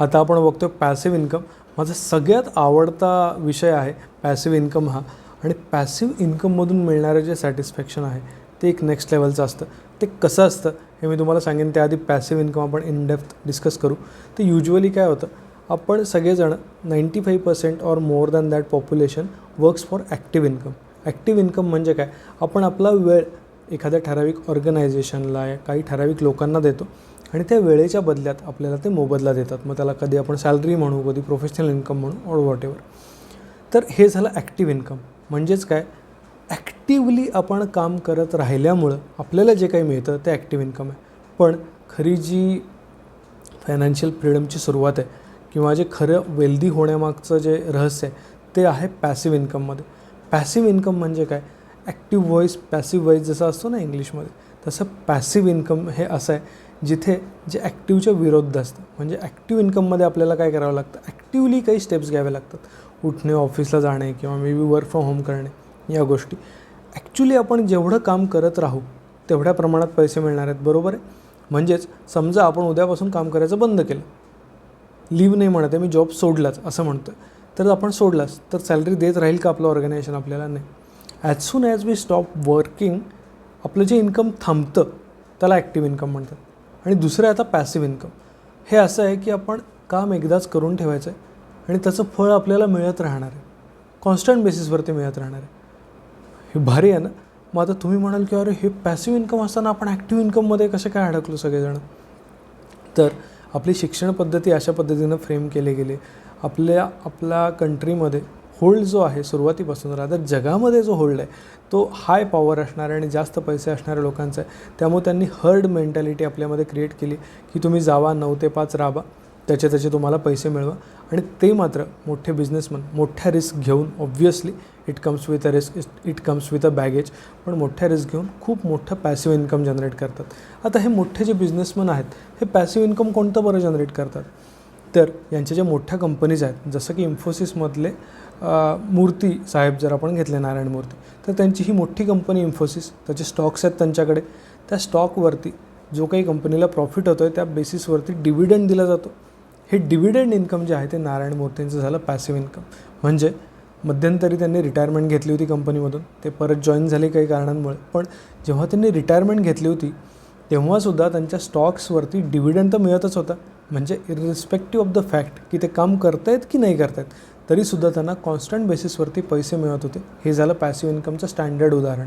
आता आपण बघतो पॅसिव्ह इन्कम माझा सगळ्यात आवडता विषय आहे पॅसिव्ह इन्कम हा. आणि पॅसिव्ह इन्कममधून मिळणारं जे सॅटिस्फॅक्शन आहे ते एक नेक्स्ट लेवलचं असतं. ते कसं असतं हे मी तुम्हाला सांगेन. त्याआधी पॅसिव्ह इन्कम आपण इन डेप्थ डिस्कस करू. तर युज्युअली काय होतं आपण सगळेजण ninety five percent or more than that population works for active income active income म्हणजे काय आपण आपला वेळ एखाद्या ठराविक ऑर्गनायझेशनला काही ठराविक लोकांना देतो. आणि त्या वेळेच्या बदल्यात आपल्याला ते मोबदला देतात. मग त्याला कधी आपण सॅलरी म्हणू कधी प्रोफेशनल इन्कम म्हणू ऑड वॉट एवर तर हे झालं ॲक्टिव्ह इन्कम म्हणजेच काय? ॲक्टिवली आपण काम करत राहिल्यामुळं आपल्याला जे काही मिळतं ते ॲक्टिव्ह इन्कम आहे. पण खरी जी फायनान्शियल फ्रीडमची सुरुवात आहे किंवा जे खरं वेल्दी होण्यामागचं जे रहस्य आहे ते आहे पॅसिव्ह इन्कममध्ये पॅसिव्ह इन्कम म्हणजे काय? ॲक्टिव्ह व्हॉईस पॅसिव्ह व्हॉईस जसं असतो ना इंग्लिशमध्ये तसं पॅसिव्ह इन्कम हे असं आहे जिथे जे ॲक्टिव्हच्या विरुद्ध असतं म्हणजे ॲक्टिव्ह इन्कममध्ये आपल्याला काय करावं लागतं? ॲक्टिवली काही स्टेप्स घ्यावे लागतात. उठणे ऑफिसला जाणे किंवा maybe work from home करणे या गोष्टी. ॲक्च्युली आपण जेवढं काम करत राहू तेवढ्या प्रमाणात पैसे मिळणार आहेत. बरोबर आहे? म्हणजेच समजा आपण उद्यापासून काम करायचं बंद केलं. लीव नाही म्हणत आहे मी जॉब सोडलाच असं म्हणतो तर आपण सोडलाच तर सॅलरी देत राहील का आपलं ऑर्गनायझेशन आपल्याला? नाही. As soon as we stop working आपलं जे इन्कम थांबतं त्याला ॲक्टिव्ह इन्कम म्हणतात. आणि दुसरं आहे आता पॅसिव्ह इन्कम हे असं आहे की आपण काम एकदाच करून ठेवायचं आहे आणि त्याचं फळ आपल्याला मिळत राहणार आहे. कॉन्स्टंट बेसिसवरती मिळत राहणार आहे. हे भारी आहे ना? मग आता तुम्ही म्हणाल की अरे हे पॅसिव्ह इन्कम असताना आपण ॲक्टिव्ह इन्कममध्ये कसे काय अडकलो सगळेजण? तर आपली शिक्षण पद्धती अशा पद्धतीनं फ्रेम केले गेले. आपल्या आपल्या कंट्रीमध्ये होल्ड जो आहे सुरुवातीपासून राहतात जगामध्ये जो होल्ड आहे तो हाय पॉवर असणारा आणि जास्त पैसे असणाऱ्या लोकांचा आहे. त्यामुळे त्यांनी हर्ड मेंटॅलिटी आपल्यामध्ये क्रिएट केली की तुम्ही जावा नऊ ते पाच राबा त्याचे त्याचे तुम्हाला पैसे मिळवा. आणि ते मात्र मोठे बिझनेसमन मोठ्या रिस्क घेऊन obviously it comes with a risk it comes with a baggage पण मोठ्या रिस्क घेऊन खूप मोठं पॅसिव्ह इन्कम जनरेट करतात. आता हे मोठे जे बिझनेसमन आहेत हे पॅसिव्ह इन्कम कोणतं बरं जनरेट करतात? तर यांच्या ज्या मोठ्या कंपनीज आहेत जसं की इन्फोसिसमधले मूर्ती साहेब जर आपण घेतले नारायण मूर्ती तर त्यांची ही मोठी कंपनी इन्फोसिस त्याचे स्टॉक्स आहेत त्यांच्याकडे. त्या स्टॉकवरती जो काही कंपनीला प्रॉफिट होतो आहे त्या बेसिसवरती डिव्हिडंड दिला जातो. हे डिव्हिडंड इन्कम जे आहे ते नारायण मूर्तींचं झालं पॅसिव्ह इन्कम म्हणजे मध्यंतरी त्यांनी रिटायरमेंट घेतली होती कंपनीमधून ते परत जॉईन झाले काही कारणांमुळे. पण जेव्हा त्यांनी रिटायरमेंट घेतली होती तेव्हासुद्धा त्यांच्या स्टॉक्सवरती डिव्हिडंड तर मिळतच होता. म्हणजे इरिस्पेक्टिव्ह ऑफ द फॅक्ट की ते काम करतायत की नाही करतायत तरीसुद्धा त्यांना कॉन्स्टंट बेसिसवरती पैसे मिळत होते. हे झालं पॅसिव्ह इन्कमचं स्टँडर्ड उदाहरण.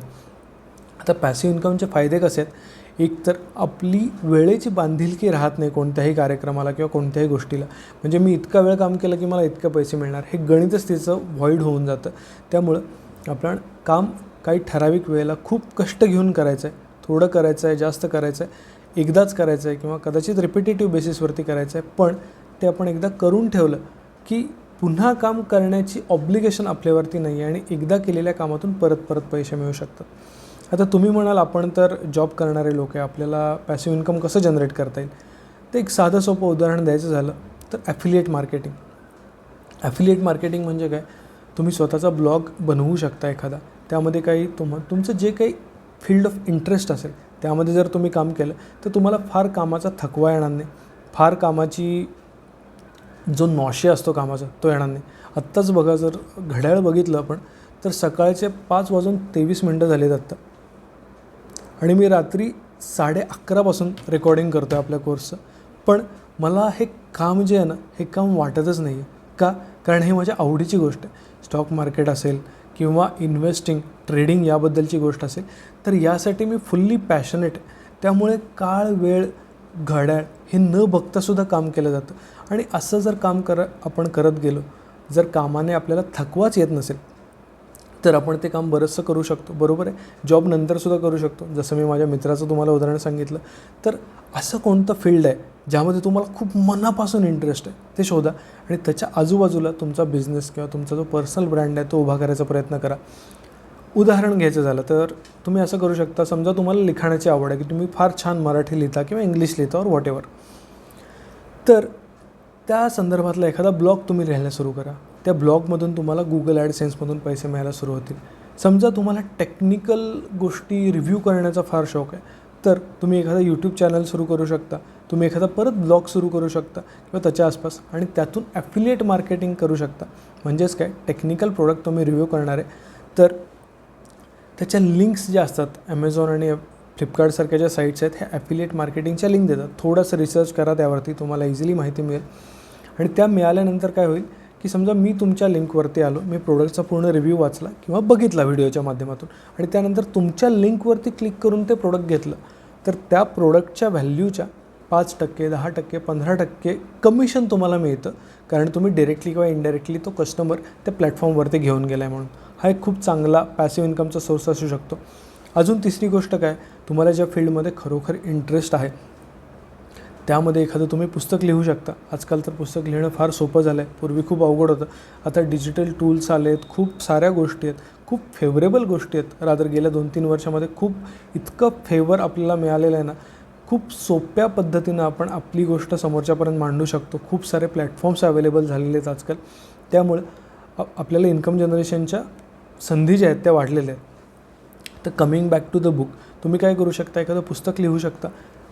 आता पॅसिव्ह इन्कमचे फायदे कसे आहेत? एक तर आपली वेळेची बांधिलकी राहत नाही कोणत्याही कार्यक्रमाला किंवा कोणत्याही गोष्टीला. म्हणजे मी इतका वेळ काम केलं की मला इतके पैसे मिळणार. हे गणितच तिचं व्हॉइड होऊन जातं. त्यामुळं आपण काम काही ठराविक वेळेला खूप कष्ट घेऊन करायचं आहे थोडं करायचं आहे जास्त करायचं आहे एकदाच करायचं आहे किंवा कदाचित रिपिटेटिव्ह बेसिसवरती करायचं आहे पण ते आपण एकदा करून ठेवलं की पुन्हा काम करण्याची ऑब्लिगेशन आपल्यावरती नाही आहे आणि एकदा केलेल्या कामातून परत परत पैसे मिळू शकतात. आता तुम्ही म्हणाल आपण तर जॉब करणारे लोक आहे आपल्याला पॅसिव्ह इन्कम कसं जनरेट करता येईल? तर एक साधं सोपं उदाहरण द्यायचं झालं तर ॲफिलिएट मार्केटिंग ॲफिलिएट मार्केटिंग म्हणजे काय? तुम्ही स्वतःचा ब्लॉग बनवू शकता एखादा. त्यामध्ये काही तुम तुमचं जे काही फील्ड ऑफ इंटरेस्ट असेल त्यामध्ये जर तुम्ही काम केलं तर तुम्हाला फार कामाचा थकवा येणार नाही. फार कामाची जो नॉशे असतो कामाचा तो येणार नाही. आत्ताच बघा जर घड्याळ बघितलं आपण तर सकाळचे पाच वाजून तेवीस मिनटं झालेत आत्ता. आणि मी रात्री साडे अकरापासून रेकॉर्डिंग करतो आहे आपल्या कोर्सचं पण मला हे काम जे आहे ना हे काम वाटतच नाही आहे का? कारण हे माझ्या आवडीची गोष्ट आहे. स्टॉक मार्केट असेल किंवा इन्व्हेस्टिंग ट्रेडिंग याबद्दलची गोष्ट असेल तर यासाठी मी फुल्ली पॅशनेट त्यामुळे काळ वेळ घड्याळ हे न बघतासुद्धा काम केलं जातं. आणि असं जर काम कर आपण करत गेलो जर कामाने आपल्याला थकवाच येत नसेल तर आपण ते काम बरंचसं करू शकतो. बरोबर आहे? जॉब नंतरसुद्धा करू शकतो. जसं मी माझ्या मित्राचं तुम्हाला उदाहरण सांगितलं. तर असं कोणतं फील्ड आहे ज्यामध्ये तुम्हाला खूप मनापासून इंटरेस्ट आहे? ते शोधा आणि त्याच्या आजूबाजूला तुमचा बिझनेस किंवा तुमचा जो पर्सनल ब्रँड आहे तो उभा करायचा प्रयत्न करा. उदाहरण घ्यायचं झालं तर तुम्ही असं करू शकता समजा तुम्हाला लिखाणाची आवड आहे की तुम्ही फार छान मराठी लिहिता किंवा इंग्लिश लिहिता और वॉटेवर तर त्या संदर्भातला एखादा ब्लॉग तुम्ही लिहायला सुरू करा. त्या ब्लॉगमधून तुम्हाला गुगल ॲडसेन्समधून पैसे मिळायला सुरू होतील. समजा तुम्हाला टेक्निकल गोष्टी रिव्ह्यू करण्याचा फार शौक आहे तर तुम्ही एखादा यूट्यूब चॅनल सुरू करू शकता तुम्ही एखादा परत ब्लॉग सुरू करू शकता किंवा त्याच्या आसपास आणि त्यातून ॲफिलिएट मार्केटिंग करू शकता. म्हणजेच काय? टेक्निकल प्रोडक्ट तुम्ही रिव्ह्यू करणार आहे. तर त्याच्या लिंक्स ज्या असतात ॲमेझॉन आणि फ्लिपकार्टसारख्या ज्या साईट्स आहेत ह्या ॲफिलिएट मार्केटिंगच्या लिंक देतात. थोडंसं रिसर्च करा त्यावरती तुम्हाला इझिली माहिती मिळेल. आणि त्या मिळाल्यानंतर काय होईल? की समजा मी तुमच्या लिंकवरती आलो मी प्रोडक्टचा पूर्ण रिव्ह्यू वाचला किंवा बघितला व्हिडिओच्या माध्यमातून आणि त्यानंतर तुमच्या लिंकवरती क्लिक करून ते प्रोडक्ट घेतलं तर त्या प्रोडक्टच्या व्हॅल्यूच्या पाच टक्के दहा टक्के पंधरा टक्के कमिशन तुम्हाला मिळतं. कारण तुम्ही डिरेक्टली किंवा इनडायरेक्टली तो कस्टमर त्या प्लॅटफॉर्मवरती घेऊन गेला आहे म्हणून. हा एक खूप चांगला पॅसिव्ह इन्कमचा सोर्स असू शकतो. अजून तिसरी गोष्ट काय? तुम्हाला ज्या फील्डमध्ये खरोखर इंटरेस्ट आहे त्यामध्ये एखादं तुम्ही पुस्तक लिहू शकता. आजकाल तर पुस्तक लिहिणं फार सोपं झालं आहे पूर्वी खूप अवघड होतं. आता डिजिटल टूल्स आले आहेत खूप साऱ्या गोष्टी आहेत. खूप फेवरेबल गोष्टी आहेत. रादर गेल्या दोन तीन वर्षामध्ये खूप इतकं फेवर आपल्याला मिळालेलं आहे ना खूप सोप्या पद्धतीनं आपण आपली गोष्ट समोरच्यापर्यंत मांडू शकतो. खूप सारे प्लॅटफॉर्म्स अवेलेबल झालेले आहेत आजकाल. त्यामुळे आपल्याला इन्कम जनरेशनच्या संधी ज्या आहेत त्या वाढलेल्या आहेत. तर coming back to the book तुम्ही काय करू शकता? एखादं पुस्तक लिहू शकता.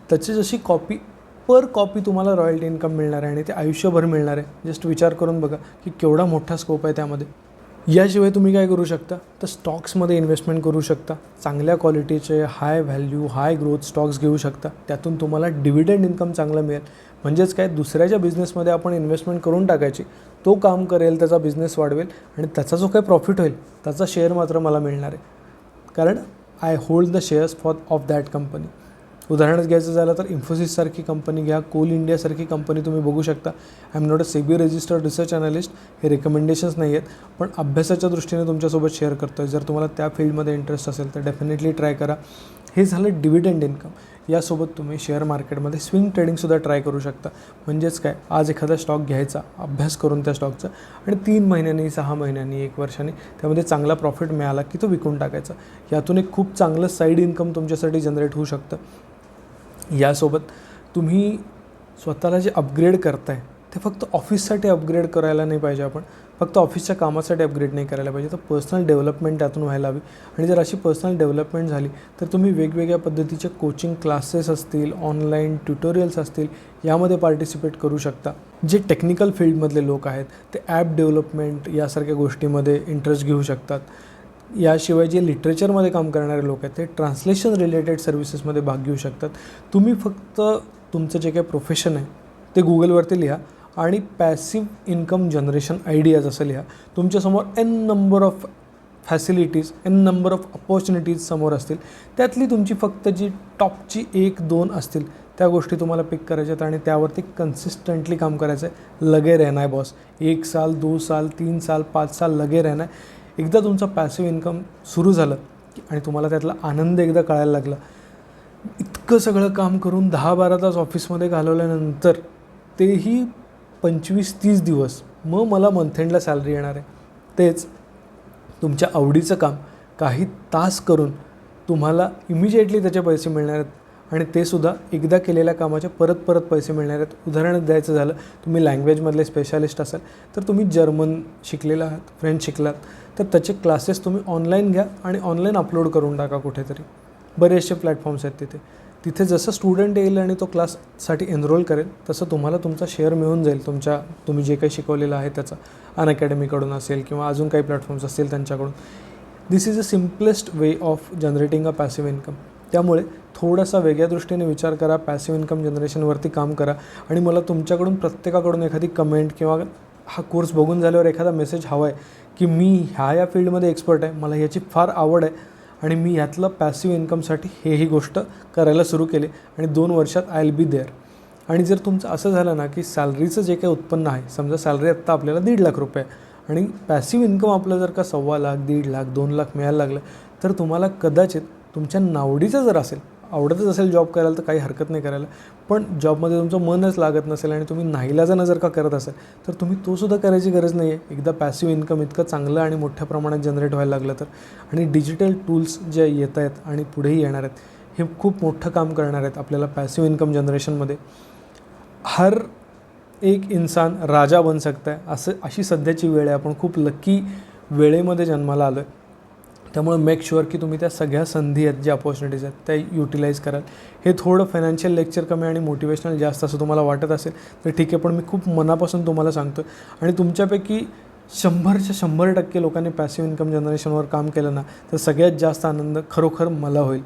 त्याची जशी कॉपी पर कॉपी तुम्हाला रॉयल्टी इन्कम मिळणार आहे आणि ते आयुष्यभर मिळणार आहे. जस्ट विचार करून बघा की केवढा मोठा स्कोप आहे त्यामध्ये. याशिवाय तुम्ही काय करू शकता? तर स्टॉक्समध्ये इन्व्हेस्टमेंट करू शकता. चांगल्या क्वालिटीचे high value high growth stocks घेऊ शकता. त्यातून तुम्हाला डिव्हिडंड इन्कम चांगलं मिळेल. म्हणजेच काय? दुसऱ्याच्या बिझनेसमध्ये आपण इन्व्हेस्टमेंट करून टाकायची. तो काम करेल त्याचा बिझनेस वाढवेल आणि त्याचा जो काही प्रॉफिट होईल त्याचा शेअर मात्र मला मिळणार आहे. कारण I hold the shares for of that company उदाहरणच घ्यायचं झालं तर इन्फोसिससारखी कंपनी घ्या कोल इंडियासारखी कंपनी तुम्ही बघू शकता. I am not a SEBI registered research analyst हे रेकमेंडेशन्स नाही आहेत पण अभ्यासाच्या दृष्टीने तुमच्यासोबत शेअर करतो आहे जर तुम्हाला त्या फील्डमध्ये इंटरेस्ट असेल तर डेफिनेटली ट्राय करा. हे झालं डिव्हिडंड इन्कम यासोबत तुम्ही शेअर मार्केटमध्ये स्विंग ट्रेडिंगसुद्धा ट्राय करू शकता. म्हणजेच काय? आज एखादा स्टॉक घ्यायचा अभ्यास करून त्या स्टॉकचा आणि तीन महिन्यांनी सहा महिन्यांनी एक वर्षाने त्यामध्ये चांगला प्रॉफिट मिळाला की तो विकून टाकायचा. यातून एक खूप चांगलं साईड इन्कम तुमच्यासाठी जनरेट होऊ शकतं. यासोबत तुम्ही स्वतःला जे अपग्रेड करताय ते फक्त ऑफिससाठी अपग्रेड करायला नाही पाहिजे आपण. फक्त ऑफिसच्या कामासाठी अपग्रेड नाही करायला पाहिजे. तर पर्सनल डेव्हलपमेंट त्यातून व्हायला हवी. आणि जर अशी पर्सनल डेव्हलपमेंट झाली तर तुम्ही वेगवेगळ्या पद्धतीचे कोचिंग क्लासेस असतील ऑनलाईन ट्युटोरियल्स असतील यामध्ये पार्टिसिपेट करू शकता. जे टेक्निकल फील्डमधले लोक आहेत ते ॲप डेव्हलपमेंट यासारख्या गोष्टीमध्ये इंटरेस्ट घेऊ शकतात. याशिवाय जे लिटरेचरमध्ये काम करणारे लोक आहेत ते ट्रान्सलेशन रिलेटेड सर्व्हिसेसमध्ये भाग घेऊ शकतात. तुम्ही फक्त तुमचं जे काही प्रोफेशन आहे ते गुगलवरती लिहा आणि पॅसिव्ह इन्कम जनरेशन आयडियाज असं लिहा. तुमच्यासमोर N number of facilities N number of opportunities समोर असतील. त्यातली तुमची फक्त जी टॉपची एक दोन असतील त्या गोष्टी तुम्हाला पिक करायच्या आहेत आणि त्यावरती कन्सिस्टंटली काम करायचं आहे लगे रहना आहे बॉस एक साल दो साल तीन साल पाच साल लगे रहना आहे एकदा तुमचा पॅसिव्ह इन्कम सुरू झालं आणि तुम्हाला त्यातला आनंद एकदा कळायला लागला इतकं सगळं काम करून दहा बारा तास ऑफिसमध्ये घालवल्यानंतर तेही पंचवीस तीस दिवस मग मला मंथएंडला सॅलरी येणार आहे. तेच तुमच्या आवडीचं काम काही तास करून तुम्हाला इमिजिएटली त्याचे पैसे मिळणार आहेत. आणि ते सुद्धा एकदा केलेल्या कामाचे परत परत पैसे मिळणार आहेत. उदाहरण द्यायचं झालं तुम्ही लँग्वेजमधले स्पेशालिस्ट असाल तर तुम्ही जर्मन शिकलेला आहात फ्रेंच शिकलात तर त्याचे क्लासेस तुम्ही ऑनलाईन घ्या आणि ऑनलाईन अपलोड करून टाका कुठेतरी. बरेचसे प्लॅटफॉर्म्स आहेत तिथे. तिथे जसं स्टुडंट येईल आणि तो क्लाससाठी एनरोल करेल तसं तुम्हाला तुमचा शेअर मिळून जाईल. तुमच्या तुम्ही जे काही शिकवलेलं आहे त्याचा. अन अकॅडमीकडून असेल किंवा अजून काही प्लॅटफॉर्म्स असतील त्यांच्याकडून. This is a simplest way of generating a passive income त्यामुळे थोडासा वेगळ्या दृष्टीने विचार करा पॅसिव्ह इन्कम जनरेशनवरती काम करा. आणि मला तुमच्याकडून प्रत्येकाकडून एखादी कमेंट किंवा हा कोर्स बघून झाल्यावर एखादा मेसेज हवा आहे की मी ह्या या फील्डमध्ये एक्सपर्ट आहे मला ह्याची फार आवड आहे आणि मी यातलं पॅसिव्ह इन्कमसाठी हे ही गोष्ट करायला सुरू केली आणि दोन वर्षात आय विल बी देअर आणि जर तुमचं असं झालं ना की सॅलरीचं जे काही उत्पन्न आहे समजा सॅलरी आत्ता आपल्याला दीड लाख रुपये आहे आणि पॅसिव्ह इन्कम आपलं जर का सव्वा लाख दीड लाख दोन लाख मिळायला लागलं तर तुम्हाला कदाचित तुमच्या नावडीचं जर असेल आवडतच असेल जॉब करायला तर काही हरकत नाही करायला. पण जॉबमध्ये तुमचं मनच लागत नसेल आणि तुम्ही नाईलाजानं जर का करत असेल तर तुम्ही तोसुद्धा करायची गरज नाही आहे एकदा पॅसिव्ह इन्कम इतकं चांगलं आणि मोठ्या प्रमाणात जनरेट व्हायला लागलं तर. आणि डिजिटल टूल्स जे येत आहेत आणि पुढेही येणार आहेत हे खूप मोठं काम करणार आहेत आपल्याला पॅसिव्ह इन्कम जनरेशनमध्ये हर एक इन्सान राजा बन सकता है असं अशी सध्याची वेळ आहे. आपण खूप लकी वेळेमध्ये जन्माला आलो आहे त्यामुळे मेक शुअर की तुम्ही त्या सगळ्या संधी आहेत ज्या अपॉर्च्युनिटीज आहेत त्या युटिलाइज कराल. हे थोडं फायनान्शियल लेक्चर कमी आणि मोटिवेशनल जास्त असं तुम्हाला वाटत असेल तर ठीक आहे पण मी खूप मनापासून तुम्हाला सांगतो आणि तुमच्यापैकी शंभरच्या शंभर टक्के लोकांनी पॅसिव्ह इन्कम जनरेशनवर काम केलं ना तर सगळ्यात जास्त आनंद खरोखर मला होईल.